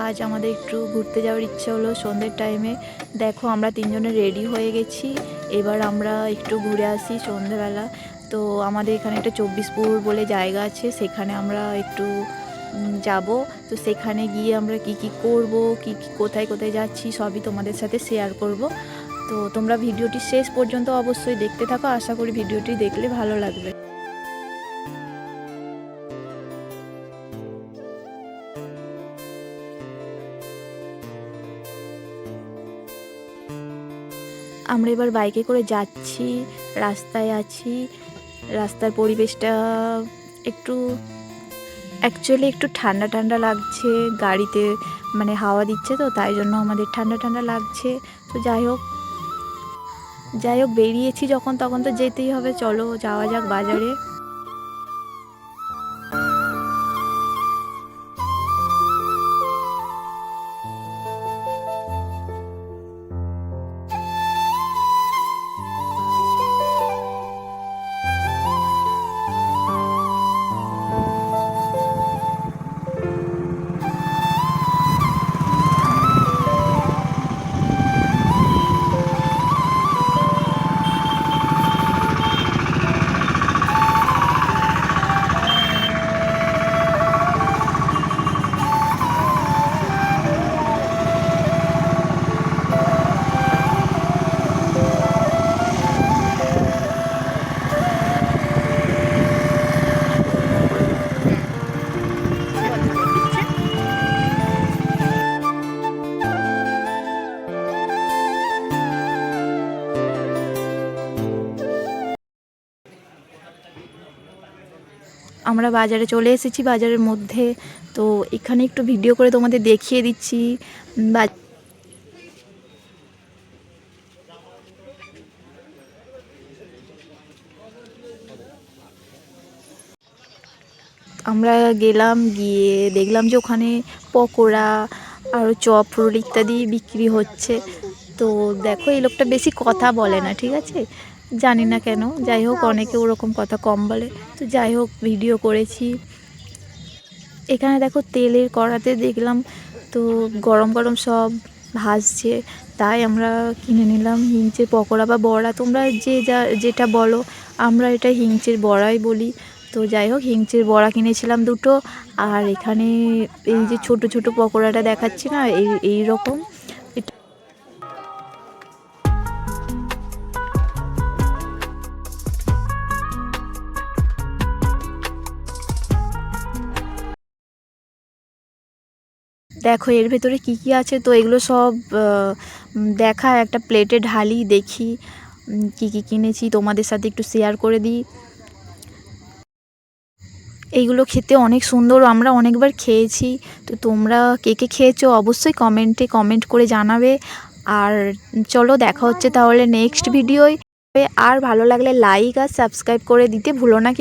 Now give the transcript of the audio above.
আজ আমাদের একটু ঘুরতে যাওয়ার ইচ্ছে হলো সন্ধ্যের টাইমে দেখো, আমরা তিনজনে রেডি হয়ে গেছি। এবার আমরা একটু ঘুরে আসি সন্ধ্যেবেলা। তো আমাদের এখানে একটা চব্বিশপুর বলে জায়গা আছে, সেখানে আমরা একটু যাব। তো সেখানে গিয়ে আমরা কি কি করব, কি কি, কোথায় কোথায় যাচ্ছি, সবই তোমাদের সাথে শেয়ার করব। তো তোমরা ভিডিওটি শেষ পর্যন্ত অবশ্যই দেখতে থাকো। আশা করি ভিডিওটি দেখলে ভালো লাগবে। আমরা এবার বাইকে করে যাচ্ছি, রাস্তায় আছি। রাস্তার পরিবেশটা একটু অ্যাকচুয়ালি একটু ঠান্ডা ঠান্ডা লাগছে, গাড়িতে মানে হাওয়া দিচ্ছে তো, তাই জন্য আমাদের ঠান্ডা ঠান্ডা লাগছে। তো যাই হোক যাই হোক, বেরিয়েছি যখন, তখন তো যেতেই হবে, চলো যাওয়া যাক বাজারে। আমরা বাজারে চলে এসেছি বাজারের মধ্যে। তো এখানে একটু ভিডিও করে তোমাদের দেখিয়ে দিচ্ছি। বা আমরা গেলাম, গিয়ে দেখলাম যে ওখানে পকোড়া আরও চপ, রোল ইত্যাদি বিক্রি হচ্ছে। তো দেখো, এই লোকটা বেশি কথা বলে না, ঠিক আছে? জানি না কেন, যাই হোক অনেকে ওরকম কথা কম বলে। তো যাই হোক ভিডিও করেছি। এখানে দেখো তেলের কড়াতে দেখলাম, তো গরম গরম সব ভাজছে। তাই আমরা কিনে নিলাম হিংচের পকোড়া বা বড়া। তোমরা যে যা, যেটা বলো, আমরা এটা হিংচের বড়াই বলি। তো যাই হোক, হিংচের বড়া কিনেছিলাম দুটো। আর এখানে এই যে ছোট ছোট পকোড়াটা দেখাচ্ছি না, এই এই রকম। দেখো, এর ভেতরে কি কি আছে? তো এগুলো সব দেখা, একটা প্লেটে ঢালি, দেখি কি কি কিনেছি, তোমাদের সাথে একটু শেয়ার করে দিই। এইগুলো খেতে অনেক সুন্দর, আমরা অনেকবার খেয়েছি। তো তোমরা কে কে খেয়েছো অবশ্যই কমেন্টে কমেন্ট করে জানাবে। আর চলো, দেখা হচ্ছে তাহলে নেক্সট ভিডিওয় আর ভালো লাগলে লাইক আর সাবস্ক্রাইব করে দিতে ভুলো না কিন্তু।